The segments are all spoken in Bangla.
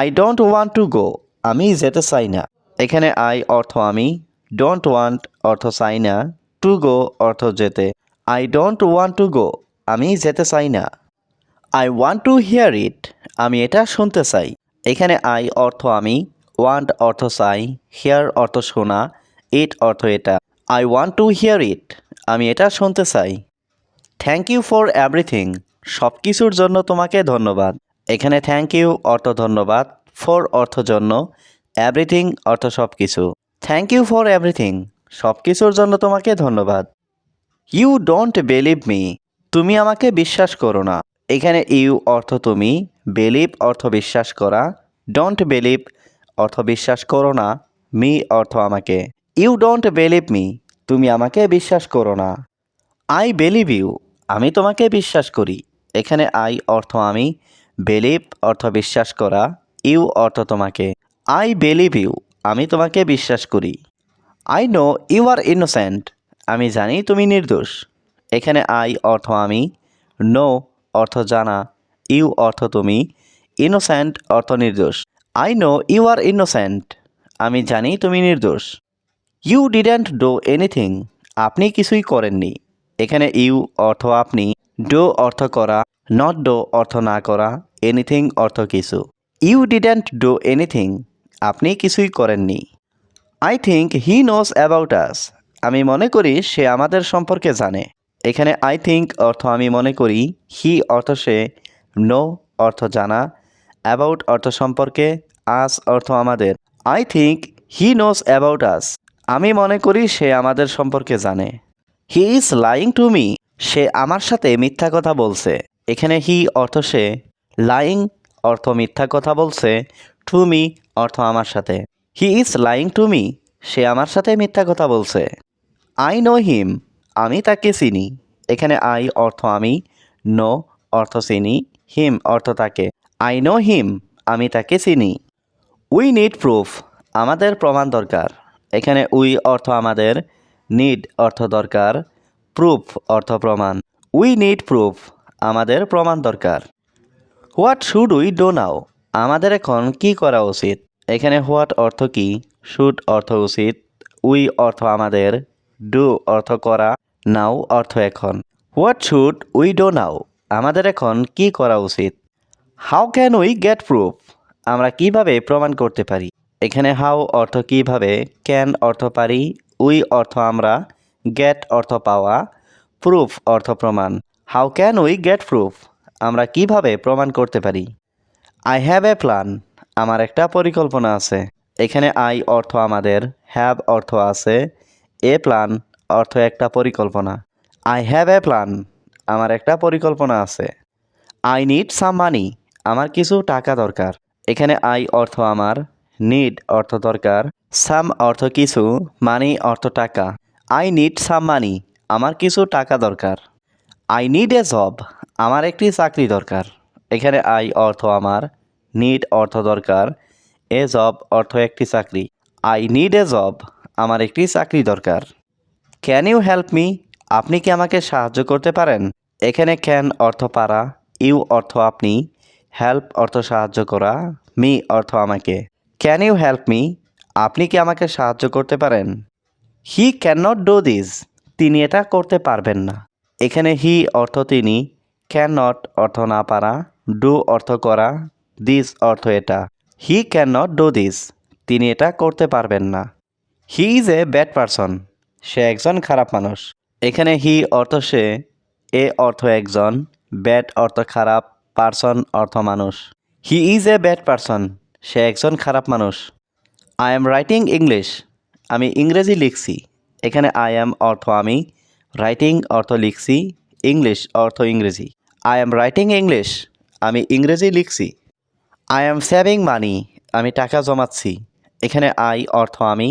I don't want to go আমি যেতে চাই না। এখানে আই অর্থ আমি। ডোন্ট ওয়ান্ট অর্থ চাই না। টু গো অর্থ যেতে। I don't want to go আমি যেতে চাই না। I want to hear it আমি এটা শুনতে চাই। এখানে আই অর্থ আমি। ওয়ান্ট অর্থ চাই। হিয়ার অর্থ শোনা। ইট অর্থ এটা। I want to hear it আমি এটা শুনতে চাই। থ্যাংক ইউ ফর এভরিথিং সব কিছুর জন্য তোমাকে ধন্যবাদ। এখানে থ্যাংক ইউ অর্থ ধন্যবাদ ফর অর্থ জন্য এভরিথিং অর্থ সব কিছু থ্যাংক ইউ ফর এভরিথিং সব কিছুর জন্য তোমাকে ধন্যবাদ। ইউ ডোন্ট বিলিভ মি তুমি আমাকে বিশ্বাস করো না। এখানে ইউ অর্থ তুমি বিলিভ অর্থ বিশ্বাস করা। ডোন্ট বিলিভ অর্থ বিশ্বাস করো না মি অর্থ আমাকে। ইউ ডোন্ট বিলিভ মি তুমি আমাকে বিশ্বাস করো না। আই বিলিভ ইউ আমি তোমাকে বিশ্বাস করি। এখানে আই অর্থ আমি বিলিভ অর্থ বিশ্বাস করা ইউ অর্থ তোমাকে। আই বিলিভ ইউ আমি তোমাকে বিশ্বাস করি। I know you are innocent আমি জানি তুমি নির্দোষ। এখানে আই অর্থ আমি নো অর্থ জানা ইউ অর্থ তুমি ইনোসেন্ট অর্থ নির্দোষ। I know you are innocent আমি জানি তুমি নির্দোষ। ইউ ডিডেন্ট ডো এনিথিং আপনি কিছুই করেননি। এখানে ইউ অর্থ আপনি ডো অর্থ করা নট ডো অর্থ না করা এনিথিং অর্থ কিছু। ইউ ডিডেন্ট ডো এনিথিং আপনি কিছুই করেননি। I think he knows about us আমি মনে করি সে আমাদের সম্পর্কে জানে। এখানে আই থিঙ্ক অর্থ আমি মনে করি হি অর্থ সে নো অর্থ জানা অ্যাবাউট অর্থ সম্পর্কে আস অর্থ আমাদের। I think he knows about us আমি মনে করি সে আমাদের সম্পর্কে জানে। He is lying to me সে আমার সাথে মিথ্যা কথা বলছে। এখানে হি অর্থ সে, লাইং অর্থ মিথ্যা কথা বলছে, টু মি অর্থ আমার সাথে। He is lying to me, সে আমার সাথে মিথ্যা কথা বলছে। আই নো হিম, আমি তাকে চিনি। এখানে আই অর্থ আমি, নো অর্থ চিনি, হিম অর্থ তাকে। আই নো হিম, আমি তাকে চিনি। উই নিড প্রুফ, আমাদের প্রমাণ দরকার। এখানে উই অর্থ আমাদের, নিড অর্থ দরকার। প্রুফ অর্থ প্রমাণ। উই নিড প্রুফ আমাদের প্রমাণ দরকার। What should we do now আমাদের এখন কি করা উচিত? এখানে হোয়াট অর্থ কি? শুড অর্থ উচিত। উই অর্থ আমাদের। ডু অর্থ করা। নাও অর্থ এখন। What should we do now আমাদের এখন কি করা উচিত? How can we get proof আমরা কীভাবে প্রমাণ করতে পারি? এখানে হাউ অর্থ কীভাবে? ক্যান অর্থ পারি? উই অর্থ আমরা গেট অর্থ পাওয়া প্রুফ অর্থ প্রমাণ। How can we get proof আমরা কীভাবে প্রমাণ করতে পারি? আই হ্যাভ এ প্ল্যান আমার একটা পরিকল্পনা আছে। এখানে আই অর্থ আমাদের হ্যাভ অর্থ আছে এ প্ল্যান অর্থ একটা পরিকল্পনা। আই হ্যাভ এ প্ল্যান আমার একটা পরিকল্পনা আছে। আই নিড সাম মানি আমার কিছু টাকা দরকার। এখানে আই অর্থ আমার নিড অর্থ দরকার সাম অর্থ কিছু মানি অর্থ টাকা। আই নিড সাম মানি আমার কিছু টাকা দরকার। আই নিড এ জব আমার একটি চাকরি দরকার। এখানে আই অর্থ আমার নিড অর্থ দরকার এ জব অর্থ একটি চাকরি। আই নিড এ জব আমার একটি চাকরি দরকার। ক্যান ইউ হেল্প মি আপনি কি আমাকে সাহায্য করতে পারেন? এখানে ক্যান অর্থ পারা ইউ অর্থ আপনি হেল্প অর্থ সাহায্য করা মি অর্থ আমাকে। ক্যান ইউ হেল্প মি আপনি কি আমাকে সাহায্য করতে পারেন? He can not do this তিনি এটা করতে পারবেন না। এখানে হি অর্থ তিনি ক্যান নট অর্থ না পারা ডু অর্থ করা দিস অর্থ এটা। He can not do this তিনি এটা করতে পারবেন না। He is a bad person সে একজন খারাপ মানুষ। এখানে হি অর্থ সে, এ অর্থ একজন ব্যাড অর্থ খারাপ পারসন অর্থ মানুষ। He is a bad person সে একজন খারাপ মানুষ। আই এম রাইটিং ইংলিশ আমি ইংরেজি লিখছি, এখানে আই এম অর্থ আমি রাইটিং অর্থ লিখছি ইংলিশ অর্থ ইংরেজি। আই এম রাইটিং ইংলিশ আমি ইংরেজি লিখছি। আই এম সেভিং মানি আমি টাকা জমাচ্ছি, এখানে আই অর্থ আমি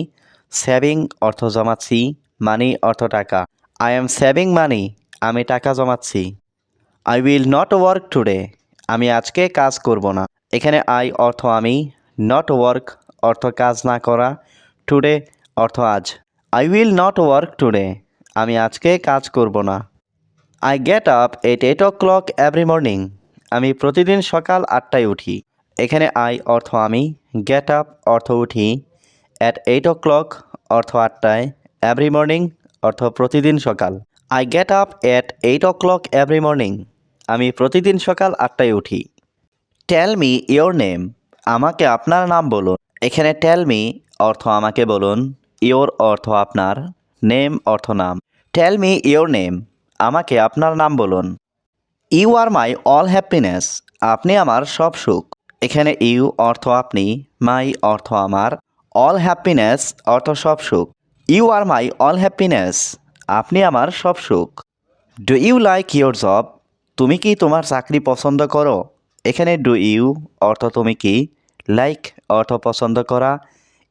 সেভিং অর্থ জমাচ্ছি মানি অর্থ টাকা। আই এম সেভিং মানি আমি টাকা জমাচ্ছি। I will not work today আমি আজকে কাজ করব না। এখানে আই অর্থ আমি নট ওয়ার্ক অর্থ কাজ না করা টুডে অর্থ আজ I will not work today আমি আজকে কাজ করব না। I get up at eight o'clock every morning আমি প্রতিদিন সকাল আটটায় উঠি। এখানে আই অর্থ আমি গেট আপ অর্থ উঠি অ্যাট এইট ও ক্লক অর্থ আটটায় এভরি মর্নিং অর্থ প্রতিদিন সকাল। I get up at eight o'clock every morning আমি প্রতিদিন সকাল আটটায় উঠি। টেল মি ইয়োর নেম আমাকে আপনার নাম বলুন। এখানে টেল মি অর্থ আমাকে বলুন। ইয়োর অর্থ আপনার নেম অর্থ নাম। টেল মি ইয়োর নেম আমাকে আপনার নাম বলুন। You are my all happiness আপনি আমার সব সুখ। এখানে ইউ অর্থ আপনি মাই অর্থ আমার। অল হ্যাপিনেস অর্থ সব সুখ। You are my all happiness আপনি আমার সব সুখ। Do you like your job তুমি কি তোমার চাকরি পছন্দ করো? এখানে ডু ইউ অর্থ তুমি কি? লাইক অর্থ পছন্দ করা।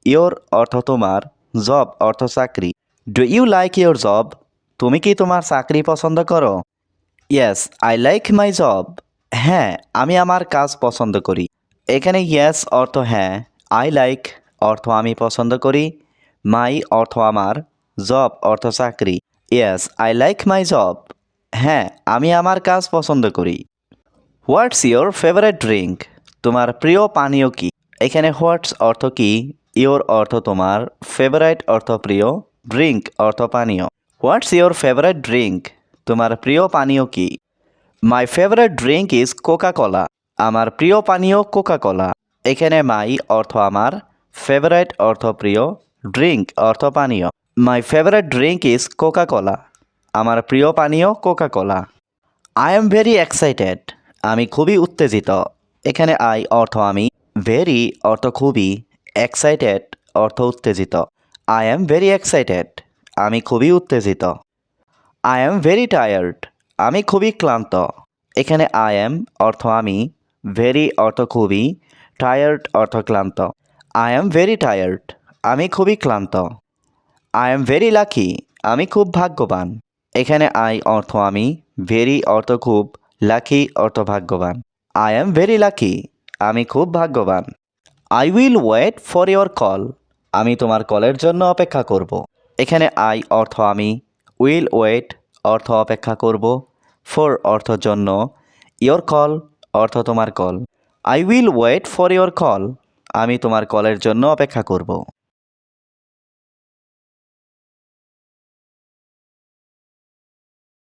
ইয়োর অর্থ তোমার। জব অর্থ চাকরি। Do you like your job তুমি কি তোমার চাকরি পছন্দ করো? Yes I like my job হ্যাঁ আমি আমার কাজ পছন্দ করি। এখানে ইয়েস অর্থ হ্যাঁ আই লাইক অর্থ আমি পছন্দ করি। মাই অর্থ আমার জব অর্থ চাকরি। Yes I like my job হ্যাঁ আমি আমার কাজ পছন্দ করি। হোয়াটস ইয়োর ফেভারেট ড্রিঙ্ক তোমার প্রিয় পানীয় কি? এখানে হোয়াটস অর্থ কি? ইয়োর অর্থ তোমার ফেভারাইট অর্থ প্রিয় ড্রিঙ্ক অর্থ পানীয়। হোয়াটস ইয়োর ফেভারেট ড্রিঙ্ক তোমার প্রিয় পানীয় কি? My favourite drink is Coca Cola আমার প্রিয় পানীয় কোকা কলা এখানে মাই অর্থ আমার ফেভারাইট অর্থ প্রিয় ড্রিঙ্ক অর্থ পানীয়। My favourite drink is Coca Cola আমার প্রিয় পানীয় কোকা কলা আই এম ভেরি এক্সাইটেড আমি খুবই উত্তেজিত। এখানে আই অর্থ আমি ভেরি অর্থ খুবই। এক্সাইটেড অর্থ উত্তেজিত। আই এম ভেরি এক্সাইটেড আমি খুবই উত্তেজিত। আই এম ভেরি টায়ার্ড আমি খুবই ক্লান্ত। এখানে আই এম অর্থ আমি ভেরি অর্থ খুবই টায়ার্ড অর্থ ক্লান্ত। আই এম ভেরি টায়ার্ড আমি খুবই ক্লান্ত। আই এম ভেরি লাকি আমি খুব ভাগ্যবান। এখানে আই অর্থ আমি ভেরি অর্থ খুব লাকি অর্থ ভাগ্যবান। আই এম ভেরি লাকি আমি খুব ভাগ্যবান। I will wait for your call আমি তোমার কলের জন্য অপেক্ষা করব। এখানে আই অর্থ আমি উইল ওয়েট অর্থ অপেক্ষা করব। ফর অর্থ জন্য ইয়োর কল অর্থ তোমার call I will wait for your call আমি তোমার কলের জন্য অপেক্ষা করব।